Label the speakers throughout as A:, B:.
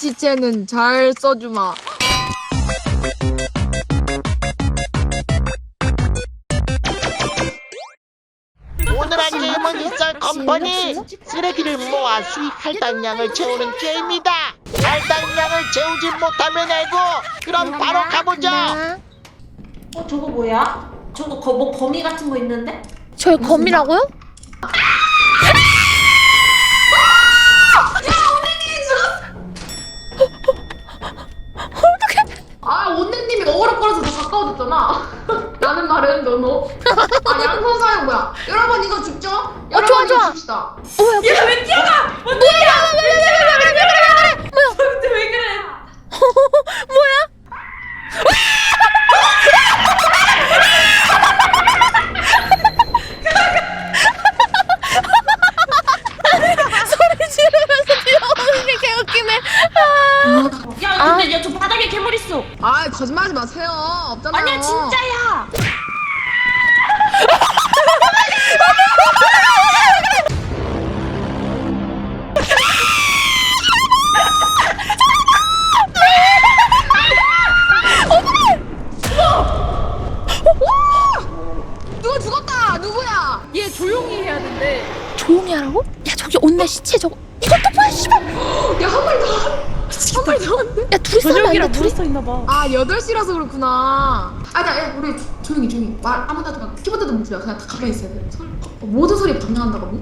A: 시체는 잘 써주마.
B: 오늘 한 게임은 일설 컴퍼니 쓰레기를 모아 수익 할당량을 채우는 게임이다 할당량을 채우지 못하면 해고 그럼 바로 가보자
C: 어 저거 뭐야? 저거 거, 뭐 거미 같은 거 있는데?
D: 저희 검이라고요?
E: 어그럭거려서 더 가까워졌잖아 라는 말은 너너 아 양손 사용 뭐야 여러분 이거 죽죠? 여러분
D: 좋아,
E: 이거
D: 좋아.
E: 줍시다
D: 어, 뭐야?
C: 얘가 왜 뛰어가? 뭐야? 근데 왜 그래?
D: 뭐야? 소리 지르면서 뛰어오는 게 개웃기네. 아.
C: 야 근데 야 저 바닥에 괴물 있어.
A: 아 거짓말하지 마세요. 없잖아요.
C: 아니야 진짜야.
A: 누가 죽었다. 누구야?
E: 얘 조용히 해야 된대
D: 조용히 하라고? 야 저기 온내 시체 저거. 이것도 뭐야 씨발.
E: 야한 마리 더 한 마리 더 왔는데?
D: 야 둘이 싸면 안 돼. 둘이.
E: 있나봐. 아 8시라서 그렇구나. 아나 야 우리 조용히 조용히. 말 아무나 하지 마 키보드도 못 들려 그냥 다 가만히 있어야 돼. 소리, 어, 모든 소리에 반응한다고?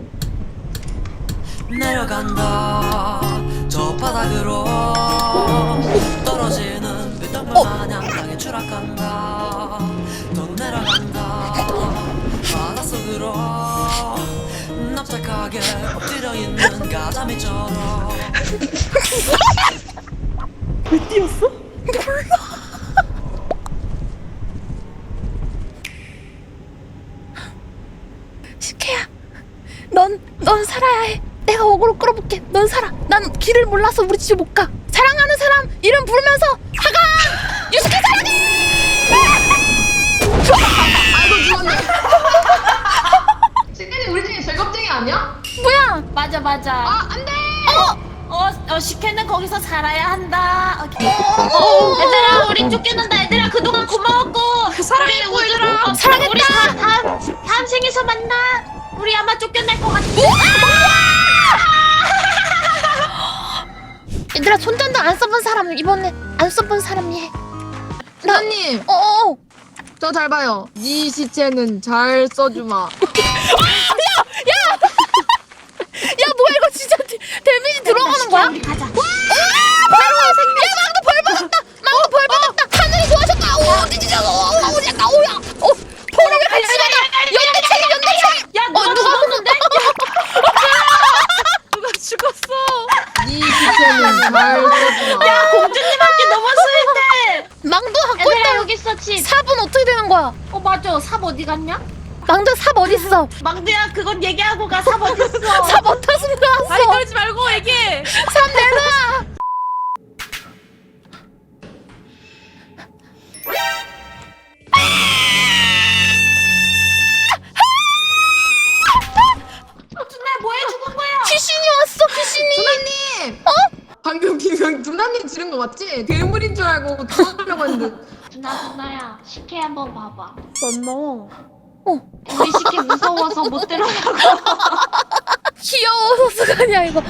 F: 내려간다. 저 바닥으로 떨어지는 빗덩굴 마냥 땅에 추락한다. 더 내려간다. 바닷속으로 납작하게 엎드려 있는 가자미처럼
D: 시케야. 넌, 넌 살아야 해. 내가 어그로 끌어볼게. 넌 살아. 난 길을 몰라서 우리 집에 못 가. 사랑하는 사람 이름 부르면서 하강! 유스케 사랑해!
E: 아이고 죽었네 시간이 우리 중에 제일 겁쟁이 아니야?
D: 뭐야?
C: 맞아 맞아.
E: 아 안 돼
C: 어, 어, 식혜는 거기서 살아야 한다. 오케이. 어, 얘들아, 우리 쫓겨난다. 얘들아, 그동안 고마웠고. 사랑했고, 얘들아.
D: 사랑했다.
C: 우리 다, 다음, 다음 생에서 만나. 우리 아마 쫓겨날 것 같아.
D: 얘들아 손전등 안 써본 사람 이번에 안 써본 사람이 해.
A: 나님
D: 어어.
A: 저 잘 봐요. 네 시체는 잘 써주마.
D: 야 뭐야 이거 진짜 데, 데미지 들어가는 거야?
C: 우리 가자.
D: 와 바로 야 망도 벌 받았다. 망도 벌 받았다. 하늘이 도와줬다. 오 뒤지자. 오 우리 약간 오야. 오 포로가 발심하다. 연대책임 연대책임.
C: 야, 누가,
D: 어,
C: 죽었는데?
D: 누가 죽었어?
A: 네 시체는 잘 써주마.
C: 야, 공주님한테 너무 스윗해.
D: 망도 갖고
C: 얘들아,
D: 있다.
C: 여기 있어, 칩.
D: 삽은 어떻게 되는 거야?
C: 어, 맞아. 삽 어디 갔냐?
D: 망도 삽 어디 있어?
C: 망두야, 그건 얘기하고 가. 삽 어디 있어?
D: 삽 어디서 나왔어?
C: 아니, 떨지 말고 얘기해.
D: 삽 내놔.
C: 준아, 뭐해 죽은 거야?
D: 귀신이 왔어 귀신이.
A: 누나님. 어? 방금 비명 누나님 지른 거 맞지? 괴물인 줄 알고 도망가려고 했는데.
C: 준아, 준아야. 식혜 한번 봐봐.
D: 어
C: 우리 식혜 무서워서 못 들어가고.
D: 귀여워서가 아니야 이거.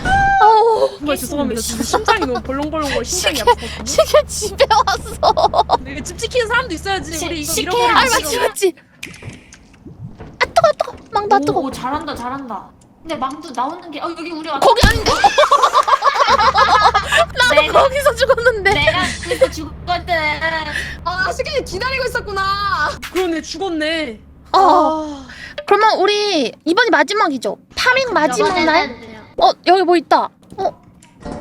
D: 아우.
G: 정말 죄송합니다. 진짜 심장이 너무 벌렁벌렁거려 심장이 아팠거든요.
D: 시계 집에 왔어.
G: 이게 집 지키는 사람도 있어야지.
C: 시-
G: 우리 이거
C: 시계
G: 잃어버리면
C: 아안
D: 맞지 맞지. 아 뜨거 뜨거. 아 뜨거.
C: 오, 잘한다, 잘한다. 근데 망두 나오는 게, 어, 여기 우리 왔다.
D: 거기 아닌데? 나도
C: 내가-
D: 거기서 죽었는데.
C: 내가 그거 죽었거든.
A: 아 시간이 기다리고 있었구나.
G: 그러네 죽었네.
D: 어. 그러면 우리 이번이 마지막이죠. 파밍 마지막 날.
C: 이번에는
D: 어 여기 뭐 있다. 어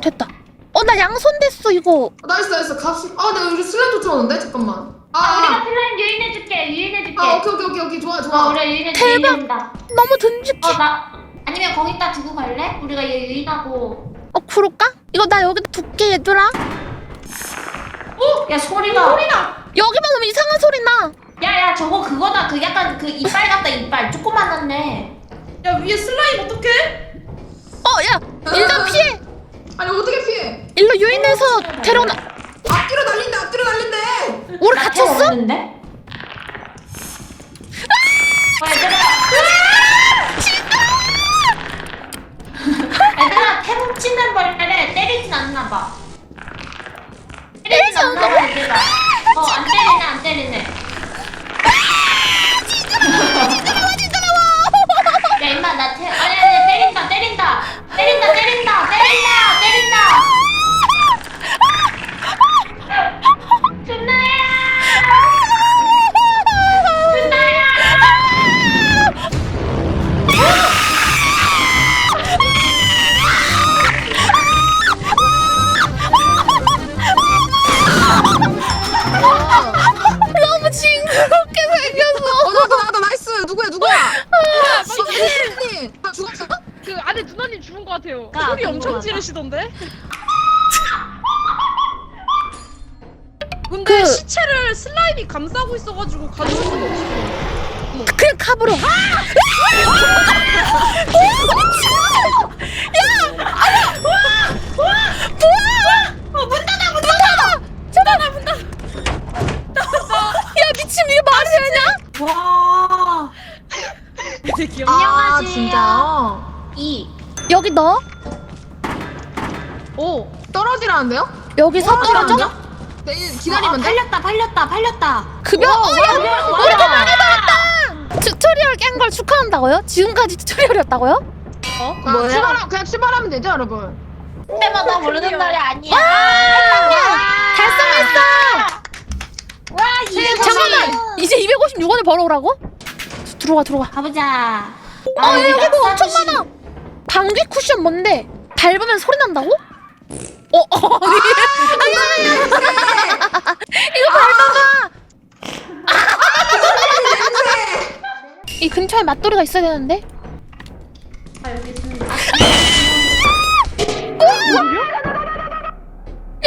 D: 됐다. 어 나 양손 됐어 이거.
E: 아, 나이스 나이스 갑시 아 내가 우리 슬라임 쫓아오는데 잠깐만
C: 아, 우리가
E: 아,
C: 슬라임 유인해줄게, 유인해줄게.
E: 아 오케이 오케이 오케이 오케이 좋아
C: 어,
E: 좋아
C: 우리가 유인해,
D: 대박.
C: 유인한다.
D: 너무 듬직해.
C: 어, 나, 아니면 거기다 두고 갈래? 우리가 얘 유인하고.
D: 어 그럴까? 이거 나 여기 둘게 얘들아.
C: 야, 소리가. 소리가.
D: 여기만 오면
C: 저거 그거다. 그 약간 그 이빨 같다, 이빨. 조그만한데.
G: 야 위에 슬라임 어떡해?
D: 어 야 일단 피해.
E: 아니 어떻게 피해?
D: 일로 유인해서 데려오나
E: 앞뒤로 날린대 앞뒤로 날린대
D: 우리 갇혔어?
C: 없는데? 어, 얘들아. 얘들아, 태국 치는 벌레를 때리진 않나 봐. 때리진 않나 봐, 얘들아. 어, 안 때리네, 안 때리네. Ah! 아
A: 죽었어?
G: 그 안에 누나님 죽은 것 같아요.
C: 아,
G: 소리 엄청
C: 궁금하다.
G: 지르시던데. 근데
D: 그-
G: 시체를 슬라임이 감싸고 있어가지고 가져올 수가 없어.
D: 그냥 가버려 야
C: 2.
D: 여기 넣어?
G: 오,
A: 떨어지라는데요?
D: 여기 떨어져?
A: 네, 기다리면
C: 아,
A: 돼?
C: 팔렸다 팔렸다 팔렸다.
D: 급여? 어, 야,
C: 우리도 뭐, 뭐 많이 받았다!
D: 튜토리얼 깬 걸 축하한다고요? 지금까지 튜토리얼이었다고요? 어?
A: 아,
C: 뭐야?
A: 출발, 그냥 출발하면 되죠, 여러분?
C: 때마다 모르는 날이 아니야.
D: 달성했어!
C: 와 네,
D: 잠깐만! 이제 256원을 벌어오라고? 들어가 들어가
C: 가보자.
D: 어, 아, 아 여기 뭐 엄청 많아! 방귀 쿠션 뭔데? 밟으면 소리 난다고? 어, 어 아니 아니 아니 이거 밟아봐 이 근처에 맛돌이가 있어야 되는데
C: 아, 여기 있습니다.
D: 야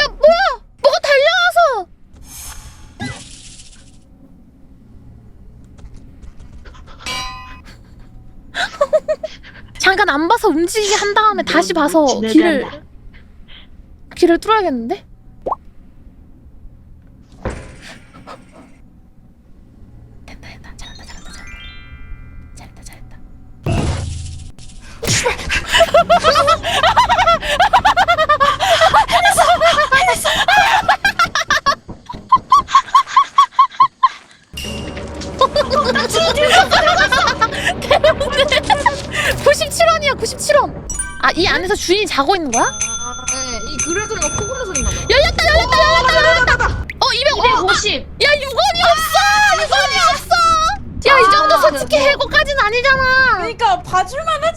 D: 뭐야 뭐가 달려와서 잠깐 안 봐서 움직이게 한 다음에 다시 봐서 길을 길을 뚫어야겠는데? 이 안에서 주인이 자고 있는 거야?
A: 네 이 그럴 소리가 코 고는 소리인가 봐.
D: 열렸다 열렸다 열렸다 열렸다 어 200, 어,
C: 250.
D: 야 6원이 없어 6원이 없어. 야 이 정도 솔직히 해고까지는 아니잖아.
G: 그러니까 봐줄만 하